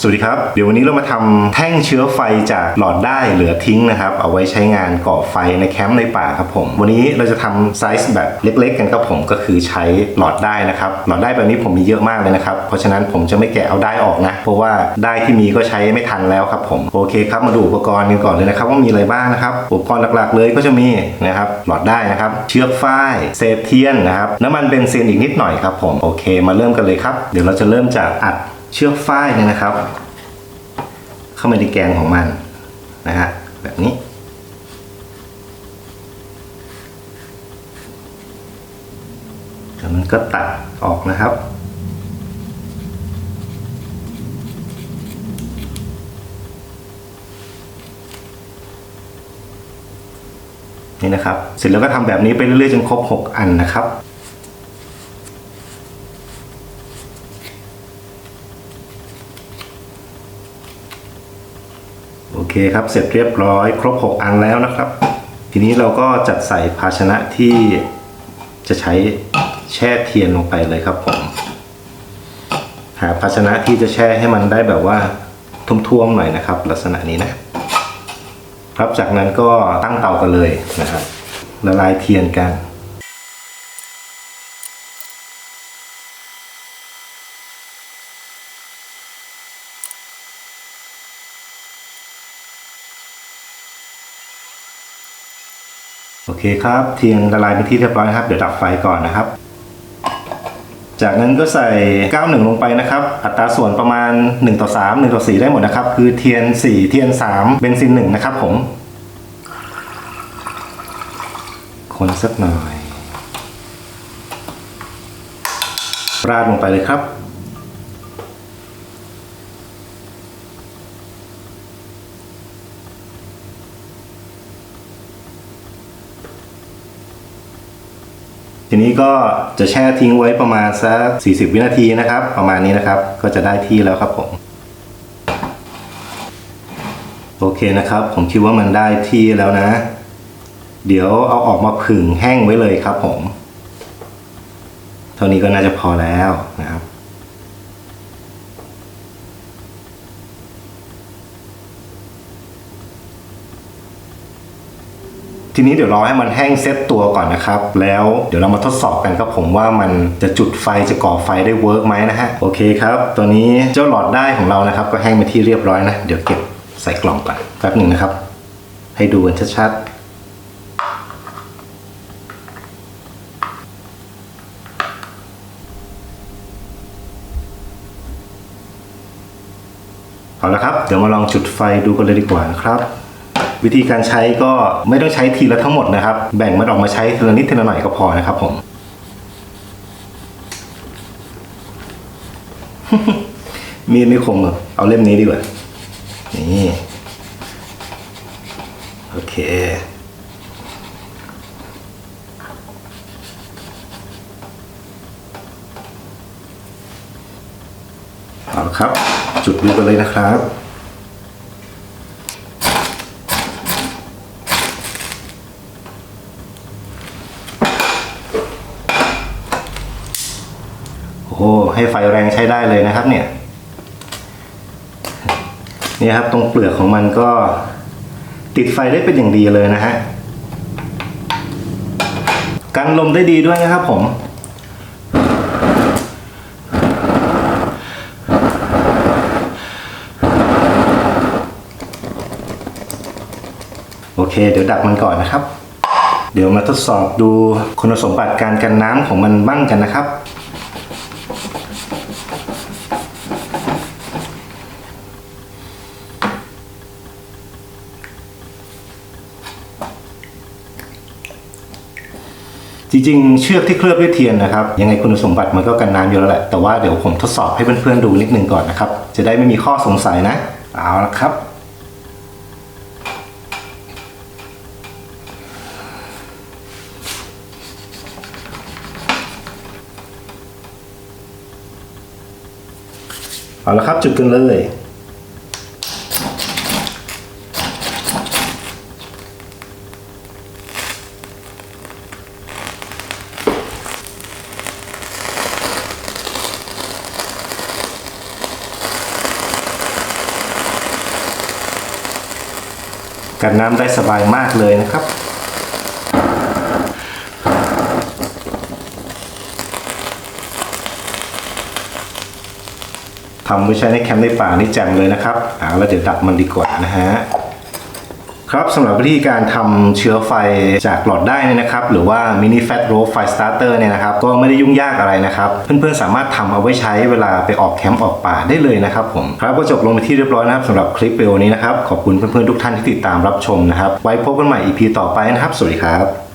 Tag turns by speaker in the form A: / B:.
A: สวัสดีครับ เดี๋ยววันนี้เรามาทำแท่งเชื้อไฟจากหลอดได้เหลือทิ้งนะครับ เอาไว้ใช้งานก่อไฟในแคมป์ในป่าครับผม วันนี้เราจะทำไซส์แบบเล็กๆ กันครับผมก็คือใช้หลอดได้นะครับ หลอดได้แบบนี้ผมมีเยอะมากเลยนะครับ เพราะฉะนั้นผมจะไม่แกะเอาได้ออกนะ เพราะว่าได้ที่มีก็ใช้ไม่ทันแล้วครับผมโอเคครับมาดูอุปกรณ์กันก่อนเลยนะครับว่ามีอะไรบ้างนะครับอุปกรณ์หลักๆ เลยก็จะมีนะครับหลอดได้นะครับ เชือกฝ้ายเศษเทียนนะครับน้ำมันเบนซินอีกนิดหน่อยครับผมโอเค มาเริ่มกันเลยครับ เดี๋ยวเราจะเริ่มจากอัด เชือกฝ้ายเนี่ยนะครับ เข้ามาในแกนของมันนะฮะแบบนี้ แล้วมันก็ตัดออกนะครับนี่นะครับ เสร็จแล้วก็ทำแบบนี้ไปเรื่อยๆจนครบ 6 อันนะครับ โอเคครับ เสร็จเรียบร้อย ครบ 6 อันแล้วนะครับ ทีนี้เราก็จัดใส่ภาชนะที่จะใช้แช่เทียนลงไปเลยครับผม หาภาชนะที่จะแช่ให้มันได้แบบว่าท่วมๆหน่อยนะครับ ลักษณะนี้นะครับจากนั้นก็ตั้งเตากันเลยนะครับละลายเทียนกัน โอเคครับเทียนละลายเป็นที่เรียบร้อยนะครับ เดี๋ยวดับไฟก่อนนะครับ จากนั้นก็ใส่ 91 ลงไปนะครับ อัตราส่วนประมาณ 1 ต่อ 3 1 ต่อ 4 ได้หมดนะครับ คือเทียน 4 เทียน 3 เบนซิน 1 นะครับผม คนสักหน่อย ราดลงไปเลยครับ ทีนี้ก็จะแช่ทิ้งไว้ประมาณสัก 40 วินาทีนะครับ ประมาณนี้นะครับ ก็จะได้ที่แล้วครับผม โอเคนะครับ ผมคิดว่ามันได้ที่แล้วนะ เดี๋ยวเอาออกมาผึ่งแห้งไว้เลยครับผม เท่านี้ก็น่าจะพอแล้วนะครับ ทีนี้เดี๋ยวรอให้มันแห้งเซ็ตตัวก่อนนะครับ แล้วเดี๋ยวเรามาทดสอบกันครับผมว่ามันจะจุดไฟจะก่อไฟได้เวิร์กไหมนะฮะโอเคครับ ตัวนี้เจ้าหลอดได้ของเรานะครับ ก็แห้งไปที่เรียบร้อยนะเดี๋ยวเก็บใส่กล่องก่อนแป๊บหนึ่งนะครับ ให้ดูกันชัดๆเอาละครับ เดี๋ยวมาลองจุดไฟดูกันเลยดีกว่านะครับ วิธีการใช้ก็ไม่ต้องใช้ทีละทั้งหมดนะครับ แบ่งมันออกมาใช้ทีละนิดทีละหน่อยก็พอนะครับผม มีดไม่คมหรอกเอาเล่มนี้ดีกว่า นี่ โอเคเอาละครับ จุดดูกันเลยนะครับ โอ้ให้ไฟแรงใช้ได้เลยนะครับ เนี่ยนี่ครับตรงเปลือกของมันก็ติดไฟได้เป็นอย่างดีเลยนะฮะกันลมได้ดีด้วยนะครับผมโอเค เดี๋ยวดับมันก่อนนะครับ เดี๋ยวมาทดสอบดูคุณสมบัติการกันน้ำของมันบ้างกันนะครับ จริงๆ เชือกที่เคลือบด้วยเทียนนะครับ ยังไงคุณสมบัติมันก็กันน้ำอยู่แล้วแหละ แต่ว่าเดี๋ยวผมทดสอบให้เพื่อนๆดูนิดนึงก่อนนะครับ จะได้ไม่มีข้อสงสัยนะ เอาละครับ เอาละครับจุดกันเลย กันน้ำได้สบายมากเลยนะครับ ทำไว้ใช้ในแคมป์ในป่านี่แจ่มเลยนะครับอ่าแล้วเดี๋ยวดับมันดีกว่านะฮะ ครับสำหรับวิธีการทำเชื้อไฟจากหลอดได้นี่นะครับ หรือว่ามินิแฟตโรไฟสตาร์เตอร์เนี่ยนะครับ ก็ไม่ได้ยุ่งยากอะไรนะครับ เพื่อนๆสามารถทำเอาไว้ใช้เวลาไปออกแคมป์ออกป่าได้เลยนะครับผมครับก็จบลงไปที่เรียบร้อยนะครับสำหรับคลิปวิดีโอนี้นะครับ ขอบคุณเพื่อนๆทุกท่านที่ติดตามรับชมนะครับ ไว้พบกันใหม่ EP ต่อไปนะครับ สวัสดีครับ